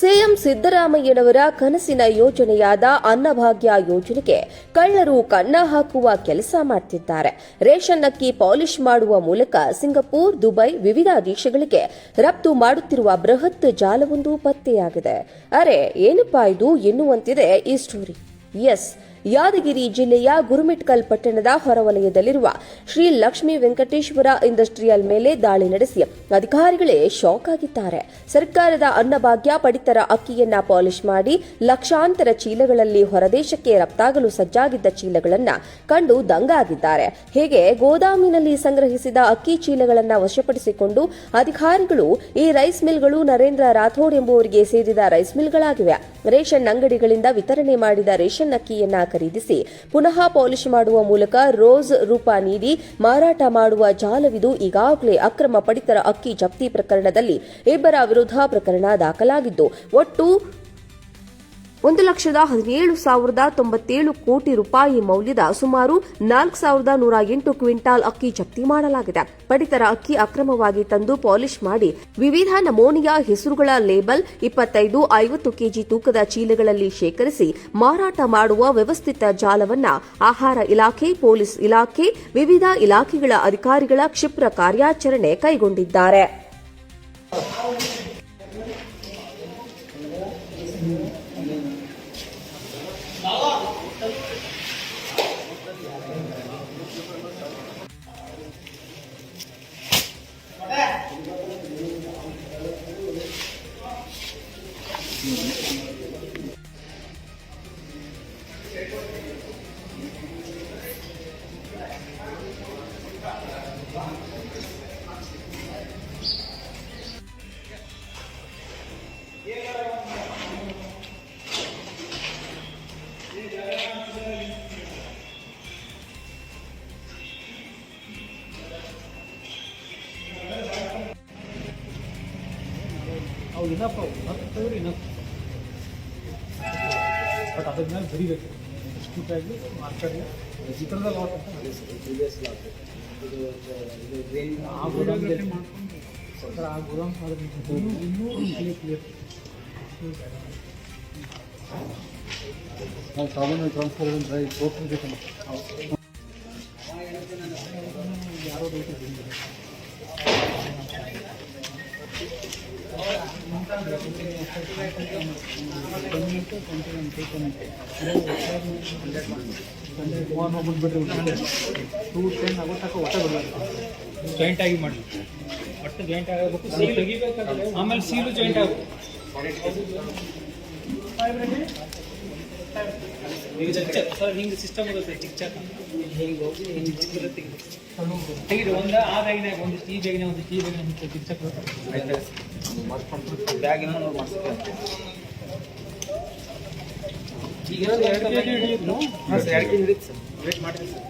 CM ಸಿದ್ದರಾಮಯ್ಯನವರ ಕನಸಿನ ಯೋಜನೆಯಾದ ಅನ್ನಭಾಗ್ಯ ಯೋಜನೆಗೆ ಕಳ್ಳರು ಕನ್ನ ಹಾಕುವ ಕೆಲಸ ಮಾಡ್ತಿದ್ದಾರೆ. ರೇಷನ್ ಅಕ್ಕಿ ಪಾಲಿಶ್ ಮಾಡುವ ಮೂಲಕ ಸಿಂಗಪೂರ್, ದುಬೈ ವಿವಿಧ ದೇಶಗಳಿಗೆ ರಫ್ತು ಮಾಡುತ್ತಿರುವ ಬೃಹತ್ ಜಾಲವೊಂದು ಪತ್ತೆಯಾಗಿದೆ. ಅರೆ, ಏನಪ್ಪಾ ಇದು ಎನ್ನುವಂತಿದೆ ಈ ಸ್ಟೋರಿ ಎಸ್ ಯಾದಗಿರಿ ಜಿಲ್ಲೆಯ ಗುರುಮಿಟ್ಕಲ್ ಪಟ್ಟಣದ ಹೊರವಲಯದಲ್ಲಿರುವ ಶ್ರೀ ಲಕ್ಷ್ಮೀ ವೆಂಕಟೇಶ್ವರ ಇಂಡಸ್ಟ್ರಿಯಲ್ ಮೇಲೆ ದಾಳಿ ನಡೆಸಿ ಅಧಿಕಾರಿಗಳೇ ಶಾಕ್ ಆಗಿದ್ದಾರೆ. ಸರ್ಕಾರದ ಅನ್ನಭಾಗ್ಯ, ಪಡಿತರ ಅಕ್ಕಿಯನ್ನ ಪಾಲಿಶ್ ಮಾಡಿ ಲಕ್ಷಾಂತರ ಚೀಲಗಳಲ್ಲಿ ಹೊರದೇಶಕ್ಕೆ ರಫ್ತಾಗಲು ಸಜ್ಜಾಗಿದ್ದ ಚೀಲಗಳನ್ನ ಕಂಡು ದಂಗಾಗಿದ್ದಾರೆ. ಹೀಗೆ ಗೋದಾಮಿನಲ್ಲಿ ಸಂಗ್ರಹಿಸಿದ ಅಕ್ಕಿ ಚೀಲಗಳನ್ನ ವಶಪಡಿಸಿಕೊಂಡು ಅಧಿಕಾರಿಗಳು ಈ ರೈಸ್ ಮಿಲ್ಗಳು ನರೇಂದ್ರ ರಾಥೋಡ್ ಎಂಬುವರಿಗೆ ಸೇರಿದ ರೈಸ್ ಮಿಲ್ಗಳಾಗಿವೆ? ರೇಷನ್ ಅಂಗಡಿಗಳಿಂದ ವಿತರಣೆ ಮಾಡಿದ ರೇಷನ್ ಅಕ್ಕಿಯನ್ನ ಖರೀದಿಸಿ ಪುನಃ ಪಾಲಿಶ್ ಮಾಡುವ ಮೂಲಕ ರೋಸ್ ರೂಪ ನೀಡಿ ಮಾರಾಟ ಮಾಡುವ ಜಾಲವಿದು ಈಗಾಗಲೇ ಅಕ್ರಮ ಪಡಿತರ ಅಕ್ಕಿ ಜಪ್ತಿ ಪ್ರಕರಣದಲ್ಲಿ ಇಬ್ಬರ ವಿರುದ್ಧ ಪ್ರಕರಣ ದಾಖಲಾಗಿದ್ದು, ಒಟ್ಟು ಒಂದು ಲಕ್ಷದ ಹದಿನೇಳು ಸಾವಿರದ ತೊಂಬತ್ತೇಳು ಕೋಟಿ ರೂಪಾಯಿ ಮೌಲ್ಯದ ಸುಮಾರು ನಾಲ್ಕು ಸಾವಿರದ ನೂರ ಎಂಟು ಕ್ವಿಂಟಾಲ್ ಅಕ್ಕಿ ಜಪ್ತಿ ಮಾಡಲಾಗಿದೆ. ಪಡಿತರ ಅಕ್ಕಿ ಅಕ್ರಮವಾಗಿ ತಂದು ಪಾಲಿಶ್ ಮಾಡಿ ವಿವಿಧ ನಮೂನೆಯ ಹೆಸರುಗಳ ಲೇಬಲ್ ಇಪ್ಪತ್ತೈದು ಐವತ್ತು ಕೆಜಿ ತೂಕದ ಚೀಲಗಳಲ್ಲಿ ಶೇಖರಿಸಿ ಮಾರಾಟ ಮಾಡುವ ವ್ಯವಸ್ಥಿತ ಜಾಲವನ್ನು ಆಹಾರ ಇಲಾಖೆ, ಪೊಲೀಸ್ ಇಲಾಖೆ, ವಿವಿಧ ಇಲಾಖೆಗಳ ಅಧಿಕಾರಿಗಳ ಕ್ಷಿಪ್ರ ಕಾರ್ಯಾಚರಣೆ ಕೈಗೊಂಡಿದ್ದಾರೆ. Yeah. ಅವು ಇನಪ್ಪ ಅವು ಹತ್ತು ಇನಪ್ ಬಟ್ ಅದ್ರ ಮೇಲೆ ಬರಿಬೇಕು ಡಿಸ್ಟ್ರಿಕ್ಟ್ ಆಗಲಿ ಮಾರ್ಕೆಟ್ಲಿ ಈ ಥರದಲ್ಲಿ ಲಾಟ್ ಅಂತ ಆ ಗೋದಾಮ್ ಸರ್ ಆ ಗೋದಾಮ್ ಅದ್ರ ಇನ್ನೂ ಇನ್ನೂ ಕ್ಲಿಯರ್ ಕ್ಲಿಯರ್ ನಾವು ಸಾಮಾನ್ಯ ಟ್ರಾನ್ಸ್ಫರ್ ಅಂದರೆ ತೋರಿಸ್ಬೇಕಲ್ಲ ಯಾರೋ ರೇಟ್ ಬಂದಿದೆ ಟೂ ಟೆನ್ ಆಗೋ ತನಕ ಒಟ್ಟ ಬರಬೇಕು ಜಾಯಿಂಟ್ ಆಗಿ ಮಾಡಿ ಒಟ್ಟು ಜಾಯಿಂಟ್ ಆಗಬೇಕು ಸೀಲ್ ತೆಗಿಬೇಕಾದ್ರೆ ಆಮೇಲೆ ಸೀಲು ಜಾಯಿಂಟ್ ಆಗಬೇಕು ಈಗ ಚಿಕ್ಕ ಸರ್ ಹಿಂಗೆ ಸಿಸ್ಟಮ್ ಇರುತ್ತೆ ಚಿಕ್ಕ ಚಾಕ ಹಿಂಗೆ ಹಿಂಗೆ ಚಿಕ್ಕ ಇರುತ್ತೆ ತೆಗಿದು ಒಂದು ಆ ಬ್ಯಾಗಿನಾಗ ಒಂದು ಈ ಬ್ಯಾಗಿನ ಒಂದು ಈ ಬ್ಯಾಗಿನ ಒಂದಿಷ್ಟು ಚಿಕ್ಕ ಚಾಕ ಬ್ಯಾಗಿನ ಈಗ ಎರಡು ಎರಡು ಹಿಡಿಯುತ್ತೆ? ಸರ್ ವೇಟ್ ಮಾಡಿರಿ ಸರ್.